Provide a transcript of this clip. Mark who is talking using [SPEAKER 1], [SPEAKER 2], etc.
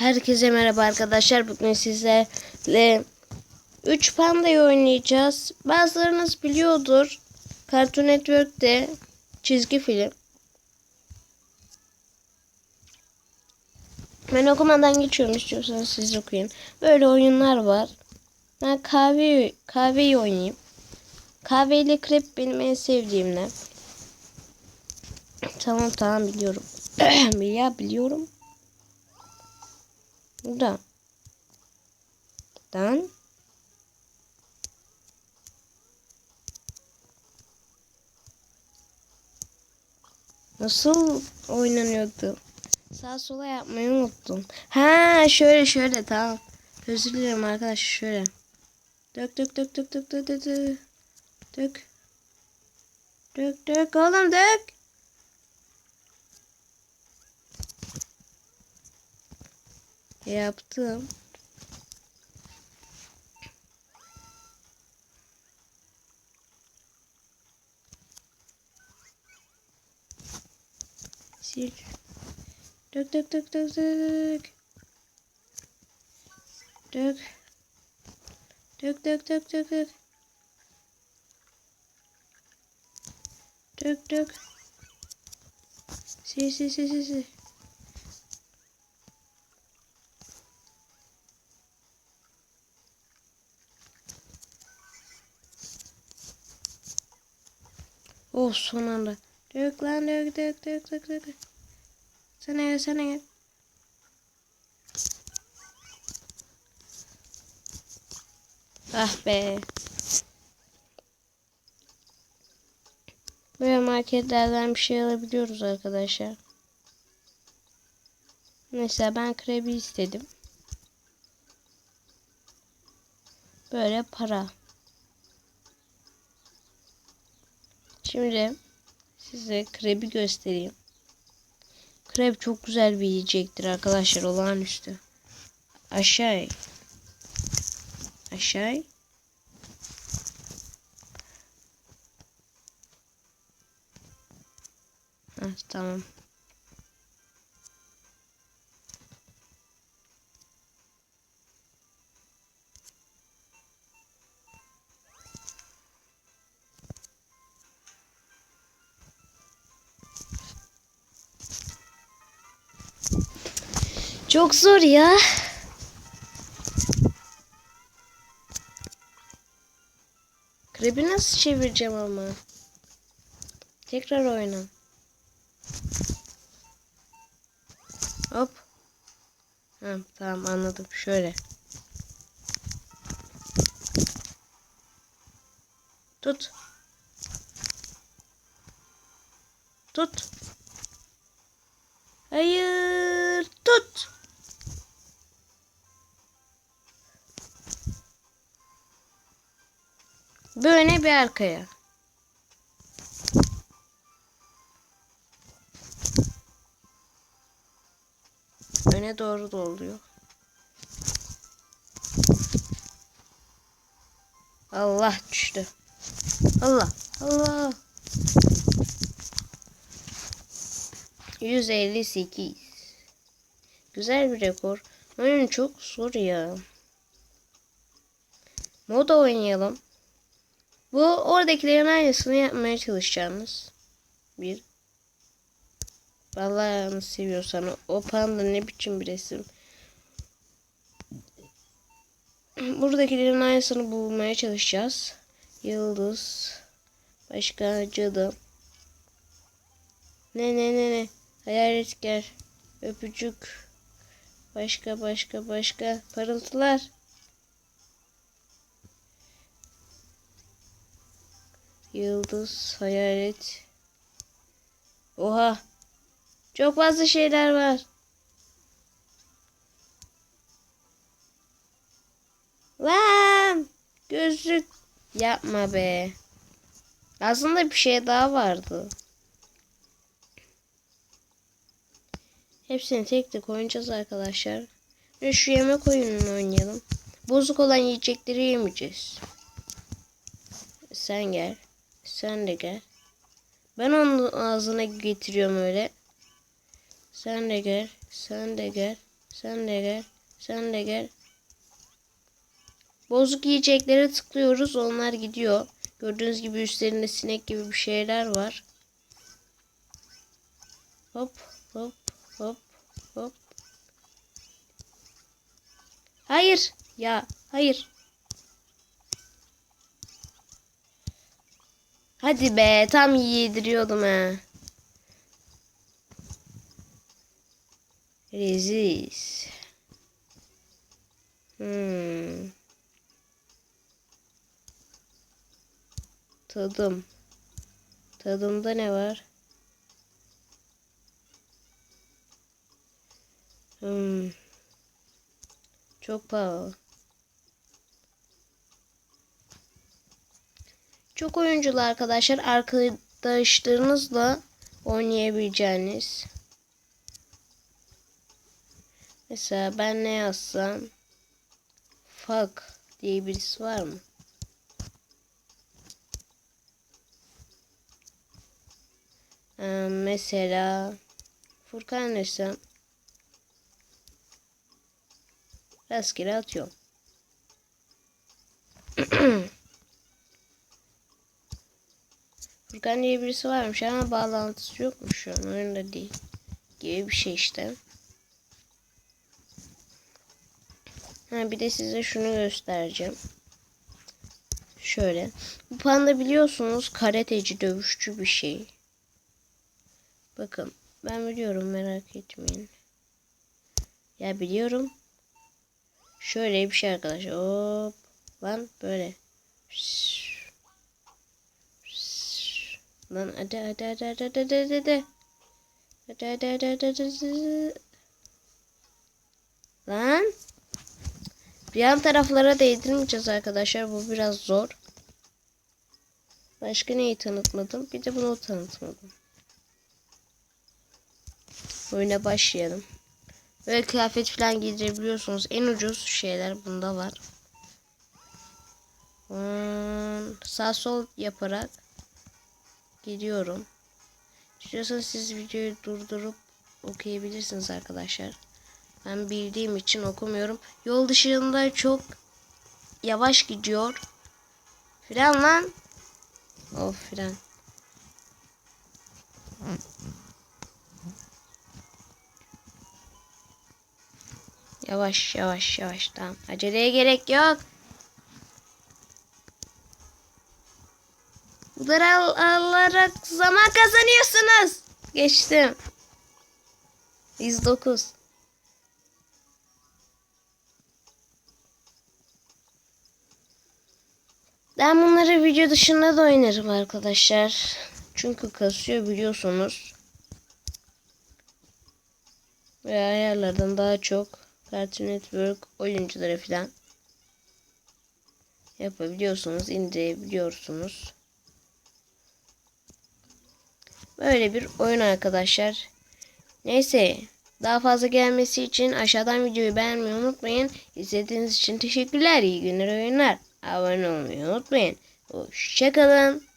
[SPEAKER 1] Herkese merhaba arkadaşlar. Bugün sizlerle 3 Panda'yı oynayacağız. Bazılarınız biliyordur. Cartoon Network'te çizgi film. Ben okumadan geçiyorum istiyorsanız siz okuyun. Böyle oyunlar var. Ben kahve kahveyi oynayayım. Kahve ile krep benim en sevdiğimler. Tamam tamam biliyorum. ya biliyorum. Burada. Dan. Nasıl oynanıyordu? Sağ sola yapmayı unuttum. Ha şöyle şöyle tamam. Özür dilerim arkadaşlar şöyle. Dök dök dök dök dök dök dök. Dök. Dök dök oğlum dök. Yaptım. Sil. Dök dök dök dök dök. Dök. Dök dök dök dök dök. Dök dök. Sil sil sil sil sil. Oh son anda. Dök lan dök dök dök dök dök. Sana gel sana gel. Ah be. Böyle marketlerden bir şey alabiliyoruz arkadaşlar. Mesela ben krebi istedim. Böyle para. Şimdi size krebi göstereyim. Krep çok güzel bir yiyecektir arkadaşlar olağanüstü. Aşağı. Aşağı. Heh, tamam. Çok zor ya. Krebi nasıl çevireceğim ama? Tekrar oyna. Hop. Ha, tamam anladım. Şöyle. Tut. Tut. Hayır. Tut. Böyle bir arkaya. Öne doğru doluyor. Allah düştü. Allah. Allah. 158. Güzel bir rekor. Oyun çok zor ya. Moda oynayalım. Bu oradakilerin aynısını yapmaya çalışacağınız bir. Vallahi nasıl seviyorsan o panda ne biçim bir resim. Buradakilerin aynısını bulmaya çalışacağız. Yıldız. Başka cadı. Ne ne ne ne. Hayalet gel. Öpücük. Başka başka başka. Parıltılar. Yıldız, hayalet. Oha. Çok fazla şeyler var. Lan! Gözlük yapma be. Aslında bir şey daha vardı. Hepsini tek tek oynayacağız arkadaşlar. Ve şu yemek oyununu oynayalım. Bozuk olan yiyecekleri yemeyeceğiz. Sen gel. Sen de gel. Ben onun ağzına getiriyorum öyle. Sen de gel. Sen de gel. Sen de gel. Sen de gel. Bozuk yiyeceklere tıklıyoruz. Onlar gidiyor. Gördüğünüz gibi üstlerinde sinek gibi bir şeyler var. Hop hop hop hop. Hayır. Ya hayır. Hadi be tam yediriyordum ha. Rezis. Hmm. Tadım. Tadımda ne var? Hmm. Çok pahalı. Çok oyunculu arkadaşlar. Arkadaşlarınızla oynayabileceğiniz. Mesela ben ne yazsam? Fuck diye birisi var mı? Ee, mesela Furkan desem rastgele atıyorum. Furkan diye birisi varmış ama bağlantısı yokmuş şu an oyunda değil. Gibi bir şey işte. Ha, bir de size şunu göstereceğim. Şöyle. Bu panda biliyorsunuz karateci dövüşçü bir şey. Bakın ben biliyorum merak etmeyin. Ya biliyorum. Şöyle bir şey arkadaşlar. Hop. Lan böyle. Lan hadi hadi hadi hadi hadi hadi hadi. Hadi hadi hadi hadi hadi. Lan. Bir yan taraflara değdirmeyeceğiz arkadaşlar. Bu biraz zor. Başka neyi tanıtmadım? Bir de bunu tanıtmadım. Oyuna başlayalım. Böyle kıyafet falan giydirebiliyorsunuz. En ucuz şeyler bunda var. Hmm, sağ sol yaparak gidiyorum. İstiyorsanız siz videoyu durdurup okuyabilirsiniz arkadaşlar. Ben bildiğim için okumuyorum. Yol dışında çok yavaş gidiyor. Fren lan. Of fren. Yavaş yavaş yavaş tamam. Aceleye gerek yok. Bunları al alarak zaman kazanıyorsunuz. Geçtim. 109. Ben bunları video dışında da oynarım arkadaşlar. Çünkü kasıyor biliyorsunuz. Ve ayarlardan daha çok Cartoon Network oyuncuları falan yapabiliyorsunuz, indirebiliyorsunuz. Böyle bir oyun arkadaşlar. Neyse daha fazla gelmesi için aşağıdan videoyu beğenmeyi unutmayın. İzlediğiniz için teşekkürler. İyi günler oyunlar. Abone olmayı unutmayın. Hoşçakalın.